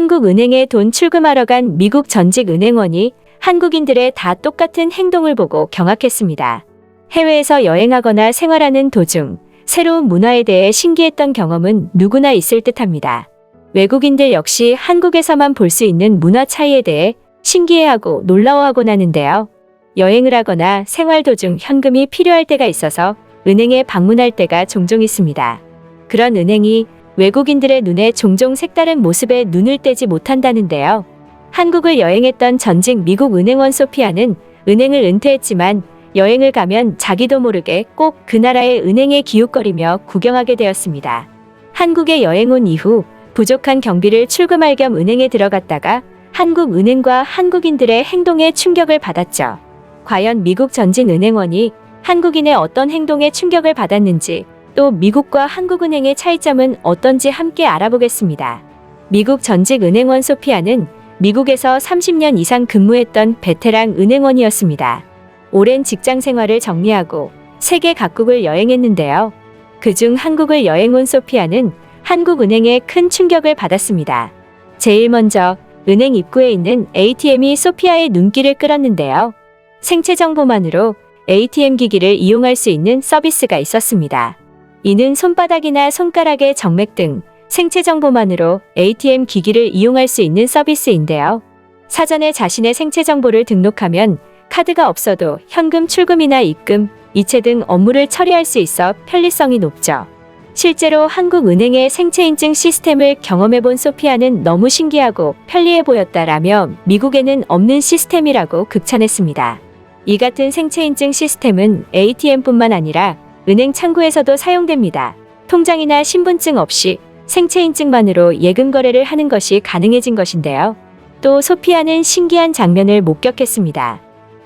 한국은행에 돈 출금하러 간 미국 전직 은행원이 한국인들의 다 똑같은 행동을 보고 경악했습니다. 해외에서 여행하거나 생활하는 도중 새로운 문화에 대해 신기했던 경험은 누구나 있을 듯 합니다. 외국인들 역시 한국에서만 볼 수 있는 문화 차이에 대해 신기해하고 놀라워하곤 하는데요. 여행을 하거나 생활 도중 현금이 필요할 때가 있어서 은행에 방문할 때가 종종 있습니다. 그런 은행이 외국인들의 눈에 종종 색다른 모습에 눈을 떼지 못한다는데요. 한국을 여행했던 전직 미국 은행원 소피아는 은행을 은퇴했지만 여행을 가면 자기도 모르게 꼭 그 나라의 은행에 기웃거리며 구경하게 되었습니다. 한국에 여행 온 이후 부족한 경비를 출금할 겸 은행에 들어갔다가 한국 은행과 한국인들의 행동에 충격을 받았죠. 과연 미국 전직 은행원이 한국인의 어떤 행동에 충격을 받았는지 또 미국과 한국은행의 차이점은 어떤지 함께 알아보겠습니다. 미국 전직 은행원 소피아는 미국에서 30년 이상 근무했던 베테랑 은행원이었습니다. 오랜 직장 생활을 정리하고 세계 각국을 여행했는데요. 그중 한국을 여행 온 소피아는 한국은행에 큰 충격을 받았습니다. 제일 먼저 은행 입구에 있는 ATM이 소피아의 눈길을 끌었는데요. 생체 정보만으로 ATM 기기를 이용할 수 있는 서비스가 있었습니다. 이는 손바닥이나 손가락의 정맥 등 생체 정보만으로 ATM 기기를 이용할 수 있는 서비스인데요. 사전에 자신의 생체 정보를 등록하면 카드가 없어도 현금 출금이나 입금, 이체 등 업무를 처리할 수 있어 편리성이 높죠. 실제로 한국은행의 생체 인증 시스템을 경험해 본 소피아는 너무 신기하고 편리해 보였다라며 미국에는 없는 시스템이라고 극찬했습니다. 이 같은 생체 인증 시스템은 ATM뿐만 아니라 은행 창구에서도 사용됩니다. 통장이나 신분증 없이 생체 인증만으로 예금 거래를 하는 것이 가능해진 것인데요. 또 소피아는 신기한 장면을 목격했습니다.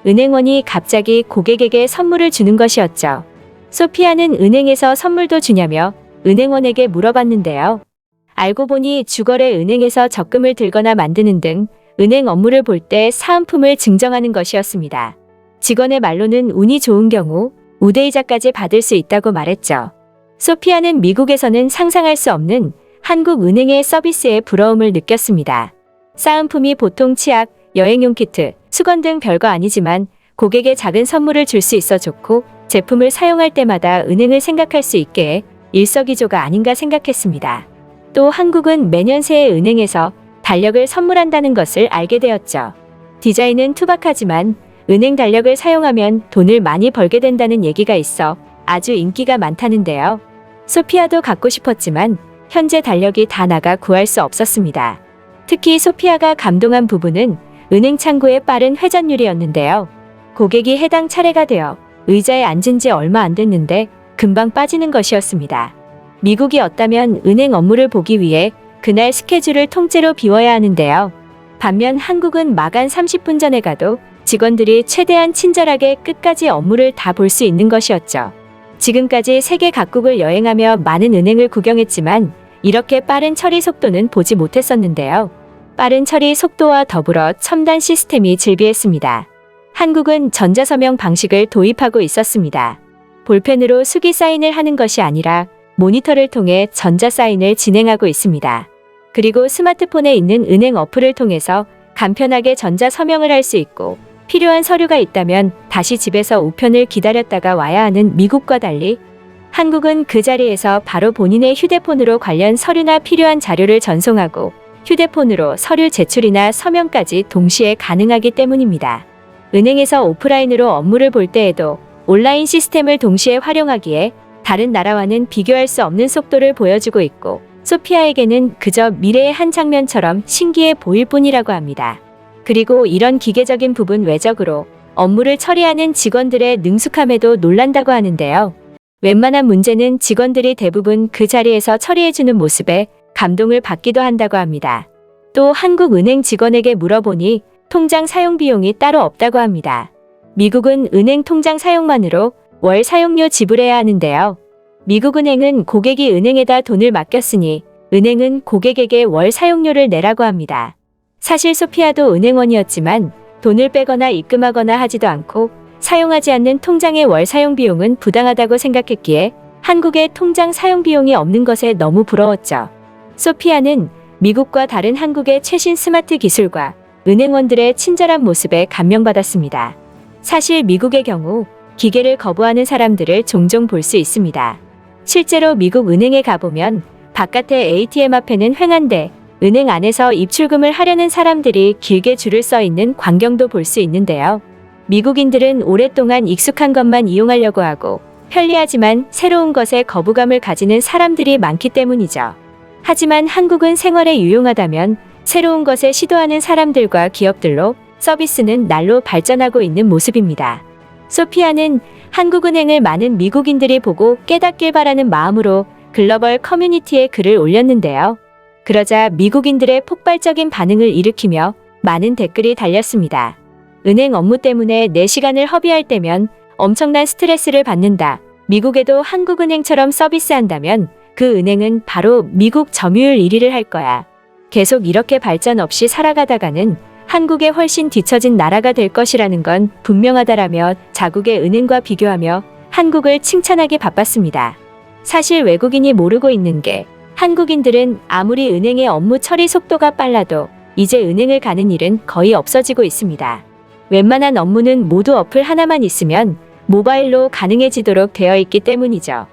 은행원이 갑자기 고객에게 선물을 주는 것이었죠. 소피아는 은행에서 선물도 주냐며 은행원에게 물어봤는데요. 알고 보니 주거래 은행에서 적금을 들거나 만드는 등 은행 업무를 볼 때 사은품을 증정하는 것이었습니다. 직원의 말로는 운이 좋은 경우 우대이자까지 받을 수 있다고 말했죠. 소피아는 미국에서는 상상할 수 없는 한국 은행의 서비스에 부러움을 느꼈습니다. 사은품이 보통 치약, 여행용 키트, 수건 등 별거 아니지만 고객에 작은 선물을 줄 수 있어 좋고 제품을 사용할 때마다 은행을 생각할 수 있게 일석이조가 아닌가 생각했습니다. 또 한국은 매년 새해 은행에서 달력을 선물한다는 것을 알게 되었죠. 디자인은 투박하지만 은행 달력을 사용하면 돈을 많이 벌게 된다는 얘기가 있어 아주 인기가 많다는데요. 소피아도 갖고 싶었지만 현재 달력이 다 나가 구할 수 없었습니다. 특히 소피아가 감동한 부분은 은행 창구의 빠른 회전율이었는데요. 고객이 해당 차례가 되어 의자에 앉은 지 얼마 안 됐는데 금방 빠지는 것이었습니다. 미국이었다면 은행 업무를 보기 위해 그날 스케줄을 통째로 비워야 하는데요. 반면 한국은 마감 30분 전에 가도 직원들이 최대한 친절하게 끝까지 업무를 다 볼 수 있는 것이었죠. 지금까지 세계 각국을 여행하며 많은 은행을 구경했지만 이렇게 빠른 처리 속도는 보지 못했었는데요. 빠른 처리 속도와 더불어 첨단 시스템이 즐비했습니다. 한국은 전자서명 방식을 도입하고 있었습니다. 볼펜으로 수기 사인을 하는 것이 아니라 모니터를 통해 전자 사인을 진행하고 있습니다. 그리고 스마트폰에 있는 은행 어플을 통해서 간편하게 전자 서명을 할 수 있고 필요한 서류가 있다면 다시 집에서 우편을 기다렸다가 와야 하는 미국과 달리 한국은 그 자리에서 바로 본인의 휴대폰으로 관련 서류나 필요한 자료를 전송하고 휴대폰으로 서류 제출이나 서명까지 동시에 가능하기 때문입니다. 은행에서 오프라인으로 업무를 볼 때에도 온라인 시스템을 동시에 활용하기에 다른 나라와는 비교할 수 없는 속도를 보여주고 있고 소피아에게는 그저 미래의 한 장면처럼 신기해 보일 뿐이라고 합니다. 그리고 이런 기계적인 부분 외적으로 업무를 처리하는 직원들의 능숙함에도 놀란다고 하는데요. 웬만한 문제는 직원들이 대부분 그 자리에서 처리해주는 모습에 감동을 받기도 한다고 합니다. 또 한국은행 직원에게 물어보니 통장 사용 비용이 따로 없다고 합니다. 미국은 은행 통장 사용만으로 월 사용료 지불해야 하는데요. 미국 은행은 고객이 은행에다 돈을 맡겼으니 은행은 고객에게 월 사용료를 내라고 합니다. 사실 소피아도 은행원이었지만 돈을 빼거나 입금하거나 하지도 않고 사용하지 않는 통장의 월 사용 비용은 부당하다고 생각했기에 한국의 통장 사용 비용이 없는 것에 너무 부러웠죠. 소피아는 미국과 다른 한국의 최신 스마트 기술과 은행원들의 친절한 모습에 감명받았습니다. 사실 미국의 경우 기계를 거부하는 사람들을 종종 볼 수 있습니다. 실제로 미국 은행에 가보면 바깥의 ATM 앞에는 횡한데 은행 안에서 입출금을 하려는 사람들이 길게 줄을 서 있는 광경도 볼 수 있는데요. 미국인들은 오랫동안 익숙한 것만 이용하려고 하고 편리하지만 새로운 것에 거부감을 가지는 사람들이 많기 때문이죠. 하지만 한국은 생활에 유용하다면 새로운 것에 시도하는 사람들과 기업들로 서비스는 날로 발전하고 있는 모습입니다. 소피아는 한국은행을 많은 미국인들이 보고 깨닫길 바라는 마음으로 글로벌 커뮤니티에 글을 올렸는데요. 그러자 미국인들의 폭발적인 반응을 일으키며 많은 댓글이 달렸습니다. 은행 업무 때문에 내 시간을 허비할 때면 엄청난 스트레스를 받는다. 미국에도 한국은행처럼 서비스한다면 그 은행은 바로 미국 점유율 1위를 할 거야. 계속 이렇게 발전 없이 살아가다가는 한국에 훨씬 뒤처진 나라가 될 것이라는 건 분명하다라며 자국의 은행과 비교하며 한국을 칭찬하기 바빴습니다. 사실 외국인이 모르고 있는 게 한국인들은 아무리 은행의 업무 처리 속도가 빨라도 이제 은행을 가는 일은 거의 없어지고 있습니다. 웬만한 업무는 모두 어플 하나만 있으면 모바일로 가능해지도록 되어 있기 때문이죠.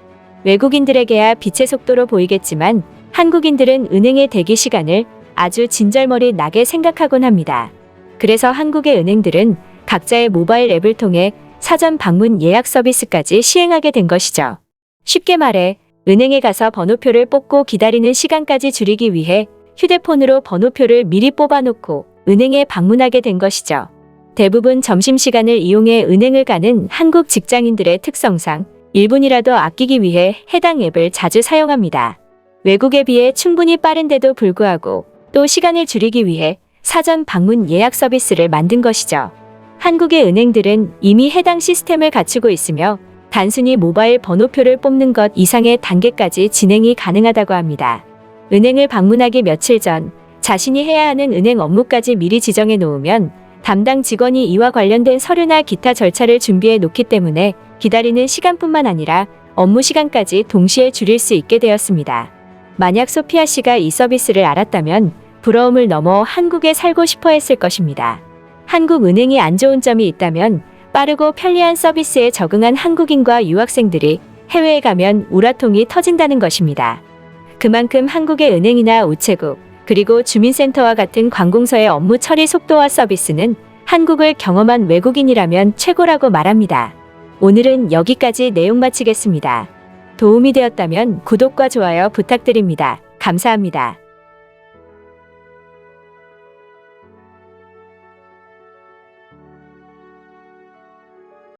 외국인들에게야 빛의 속도로 보이겠지만 한국인들은 은행의 대기 시간을 아주 진절머리 나게 생각하곤 합니다. 그래서 한국의 은행들은 각자의 모바일 앱을 통해 사전 방문 예약 서비스까지 시행하게 된 것이죠. 쉽게 말해 은행에 가서 번호표를 뽑고 기다리는 시간까지 줄이기 위해 휴대폰으로 번호표를 미리 뽑아놓고 은행에 방문하게 된 것이죠. 대부분 점심시간을 이용해 은행을 가는 한국 직장인들의 특성상 1분이라도 아끼기 위해 해당 앱을 자주 사용합니다. 외국에 비해 충분히 빠른데도 불구하고 또 시간을 줄이기 위해 사전 방문 예약 서비스를 만든 것이죠. 한국의 은행들은 이미 해당 시스템을 갖추고 있으며 단순히 모바일 번호표를 뽑는 것 이상의 단계까지 진행이 가능하다고 합니다. 은행을 방문하기 며칠 전 자신이 해야 하는 은행 업무까지 미리 지정해 놓으면 담당 직원이 이와 관련된 서류나 기타 절차를 준비해 놓기 때문에 기다리는 시간뿐만 아니라 업무 시간까지 동시에 줄일 수 있게 되었습니다. 만약 소피아 씨가 이 서비스를 알았다면 부러움을 넘어 한국에 살고 싶어 했을 것입니다. 한국 은행이 안 좋은 점이 있다면 빠르고 편리한 서비스에 적응한 한국인과 유학생들이 해외에 가면 우라통이 터진다는 것입니다. 그만큼 한국의 은행이나 우체국, 그리고 주민센터와 같은 관공서의 업무 처리 속도와 서비스는 한국을 경험한 외국인이라면 최고라고 말합니다. 오늘은 여기까지 내용 마치겠습니다. 도움이 되었다면 구독과 좋아요 부탁드립니다. 감사합니다.